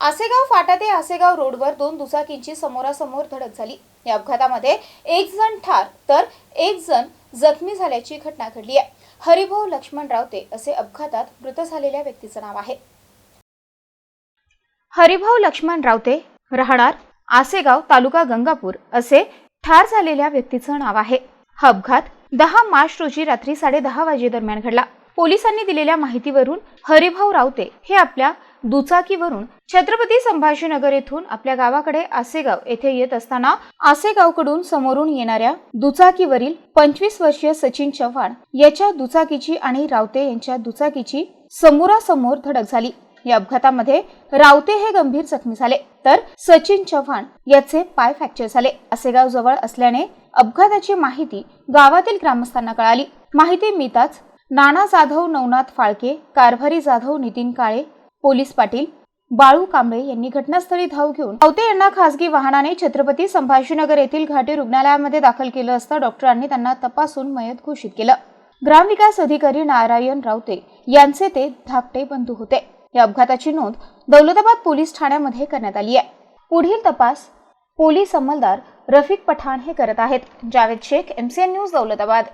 आसेगाव फाटा ते आसेगाव रोडवर दोन दुचाकींची समोरासमोर धडक झाली. या अपघातामध्ये एक जण ठार तर एक जण जखमी झाल्याची घटना घडली आहे. हरिभाऊ लक्ष्मण रावते असे अपघातात मृत झालेल्या व्यक्तीचं नाव आहे. हरिभाऊ लक्ष्मण रावते राहणार आसेगाव तालुका गंगापूर असे ठार झालेल्या व्यक्तीचं नाव आहे. हा अपघात दहा मार्च रोजी रात्री साडेदहा वाजेदरम्यान घडला. पोलिसांनी दिलेल्या माहितीवरून हरिभाऊ रावते हे आपल्या दुचाकीवरून छत्रपती संभाजीनगर येथून आपल्या गावाकडे आसेगाव येथे येत असताना आसेगावकडून समोरून येणाऱ्या दुचाकीवरील पंचवीस वर्षीय सचिन चव्हाण याच्या दुचाकीची आणि रावते यांच्या दुचाकीची समोरासमोर धडक झाली. या अपघातामध्ये रावते हे गंभीर जखमी झाले. तर सचिन चव्हाण याचे पाय फ्रॅक्चर झाले. आसेगाव जवळ असल्याने अपघाताची माहिती गावातील ग्रामस्थांना कळाली. माहिती मिळताच नाना जाधव नवनाथ फाळके कारभारी जाधव नितीन काळे पोलीस पाटील बाळू कांबळे यांनी घटनास्थळी धाव घेऊन अवते यांना खासगी वाहनाने छत्रपती संभाजीनगर येथील घाटी रुग्णालयामध्ये दाखल केलं असता डॉक्टरांनी त्यांना तपासून मयत घोषित केलं. ग्रामविकास अधिकारी नारायण रावते यांचे ते धाकटे बंधू होते. या अपघाताची नोंद दौलताबाद पोलीस ठाण्यामध्ये करण्यात आली आहे. पुढील तपास पोलीस अंमलदार रफिक पठाण हे करत आहेत. Javed Shaikh MCN news Daulatabad.